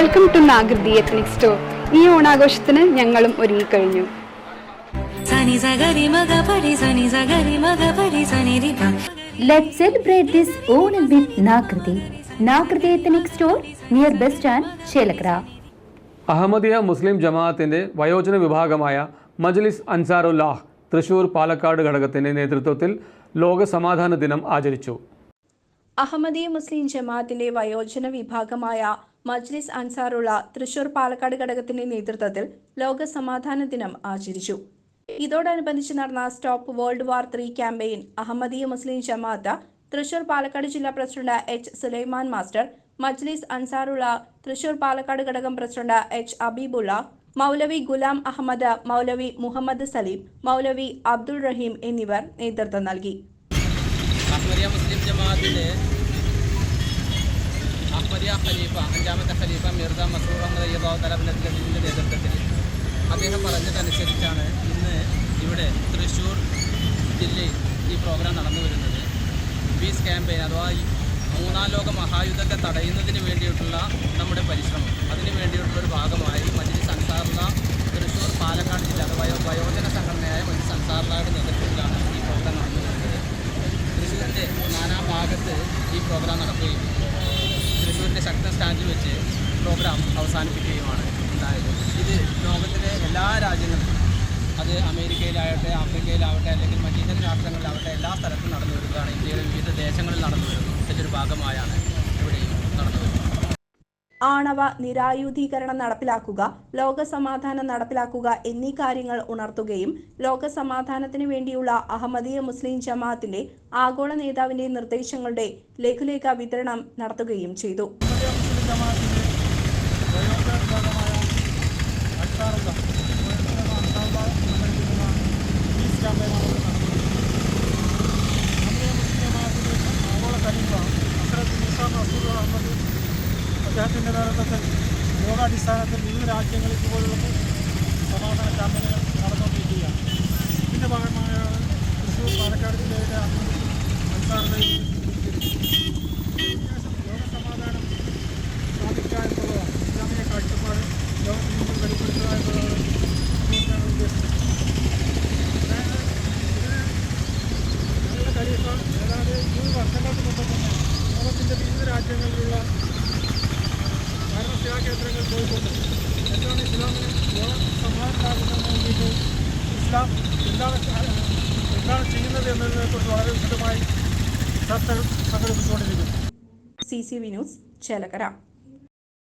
Welcome to Nagriti ethnic store ഈ ഓണാഘോഷത്തിന് ഞങ്ങളും ഒരുങ്ങി കഴിഞ്ഞു Let's celebrate this Onam with Nakriti. Nakriti Ethnic Store near Bus Stand, Chelakra. Ahmadiyya മുസ്ലിം ജമാഅത്തിന്റെ വയോജന വിഭാഗമായ മജ്ലിസ് അൻസാറുല്ലാഹ് തൃശൂർ പാലക്കാട് ഘടകത്തിന്റെ നേതൃത്വത്തിൽ ലോക സമാധാന ദിനം ആചരിച്ചു അഹമ്മദിയ മുസ്ലിം ജമാഅത്തിന്റെ വയോജന വിഭാഗമായ മജ്ലിസ് അൻസാറുള്ള തൃശൂർ പാലക്കാട് ഘടകത്തിന്റെ നേതൃത്വത്തിൽ ലോക സമാധാന ദിനം ആചരിച്ചു. ഇതോടനുബന്ധിച്ച് നടന്ന stop world war three campaign Ahmadiyya Muslim Jamaat Thrissur Palakkad ജില്ലാ പ്രസിഡന്റ് എച്ച് സുലൈമാൻ മാസ്റ്റർ മജ്ലിസ് അൻസാറുള്ള തൃശൂർ പാലക്കാട് ഘടകം പ്രസിഡന്റ് എച്ച് അബീബുള്ള മൗലവി ഗുലാം അഹമ്മദ് മൗലവി മുഹമ്മദ് സലീം മൗലവി അബ്ദുൾ റഹീം എന്നിവർ നേതൃത്വം നൽകി. അഹ്മദിയ ഖലീഫ അഞ്ചാമത്തെ ഖലീഫ മിർസ മസൂർ അഹമ്മദ് അയ്യബാവ് തലബിന്റെ നേതൃത്വത്തിൽ. അദ്ദേഹം പറഞ്ഞതനുസരിച്ചാണ് ഇന്ന് ഇവിടെ തൃശ്ശൂർ ജില്ലയിൽ ഈ പ്രോഗ്രാം നടന്നു വരുന്നത്. പീസ് ക്യാമ്പയിൻ അഥവാ മൂന്നാം ലോക മഹായുദ്ധത്തെ തടയുന്നതിന് വേണ്ടിയിട്ടുള്ള നമ്മുടെ പരിശ്രമം. അതിന് വേണ്ടിയിട്ടുള്ള ഒരു ഭാഗമായി മറ്റൊരു അൻസാറുള്ള തൃശ്ശൂർ പാലക്കാട് ജില്ല അഥവാ വയോ- വയോജന സംഘടനയായ മജ്ലിസ് അൻസാറുള്ളയുടെ നേതൃത്വത്തിലാണ് ഈ പ്രോഗ്രാം നടന്നു വരുന്നത്. തൃശ്ശൂരിന്റെ നാനാ ഭാഗത്ത് ഈ പ്രോഗ്രാം നടക്കുകയും തൃശ്ശൂരിന്റെ ശക്തൻ സ്റ്റാൻഡിൽ വെച്ച് പ്രോഗ്രാം അവസാനിപ്പിക്കുകയുമാണ് ഉണ്ടായത്. ഇത് ലോകത്തിലെ എല്ലാ രാജ്യങ്ങളിലും അത് അമേരിക്കയിലാവട്ടെ ആഫ്രിക്കയിലാവട്ടെ അല്ലെങ്കിൽ മറ്റു രാഷ്ട്രങ്ങളിലാവട്ടെ എല്ലാ സ്ഥലത്തും നടന്നു വരുന്നതാണ് ഇന്ത്യയിലെ വിവിധ ദേശങ്ങളിൽ നടന്നു വരുന്നു ഇതിന്റെ ഒരു ഭാഗമായാണ് ആണവ നിരായുധീകരണം നടപ്പിലാക്കുക ലോകസമാധാനം നടപ്പിലാക്കുക എന്നീ കാര്യങ്ങൾ ഉണർത്തുകയും ലോകസമാധാനത്തിന് വേണ്ടിയുള്ള അഹമ്മദീയ മുസ്ലിം ജമാഅത്തിന്റെ ആഗോള നേതാവിന്റെ നിർദ്ദേശങ്ങളുടെ ലഘുലേഖ വിതരണം നടത്തുകയും ചെയ്തു. അദ്ദേഹത്തിന്റെ നേതൃത്വത്തിൽ ലോകാടിസ്ഥാനത്തിൽ വിവിധ രാജ്യങ്ങളിൽ ഇതുപോലുള്ള സമാധാന ക്യാമ്പയിനുകൾ നടന്നുകൊണ്ടിരിക്കുകയാണ്. ഇതിന്റെ ഭാഗമായാണ് തൃശ്ശൂർ പാലക്കാട് ജില്ലയുടെ അൻസാറിലെയും ലോക സമാധാനം സ്ഥാപിക്കുക എന്നുള്ളതാണ് ഇസ്ലാമിക ലോകത്തിൽ മുമ്പിൽ വെളിപ്പെടുത്തുക എന്നുള്ളതാണ് ഞങ്ങളുടെ ഖലീഫ ഏതാണ്ട് മൂന്ന് വർഷങ്ങൾക്ക് മുമ്പ് തന്നെ ലോകത്തിന്റെ വിവിധ രാജ്യങ്ങളിലുള്ള ഇസ്ലാം വളരെ വിശദമായി C C V news Chelakkara.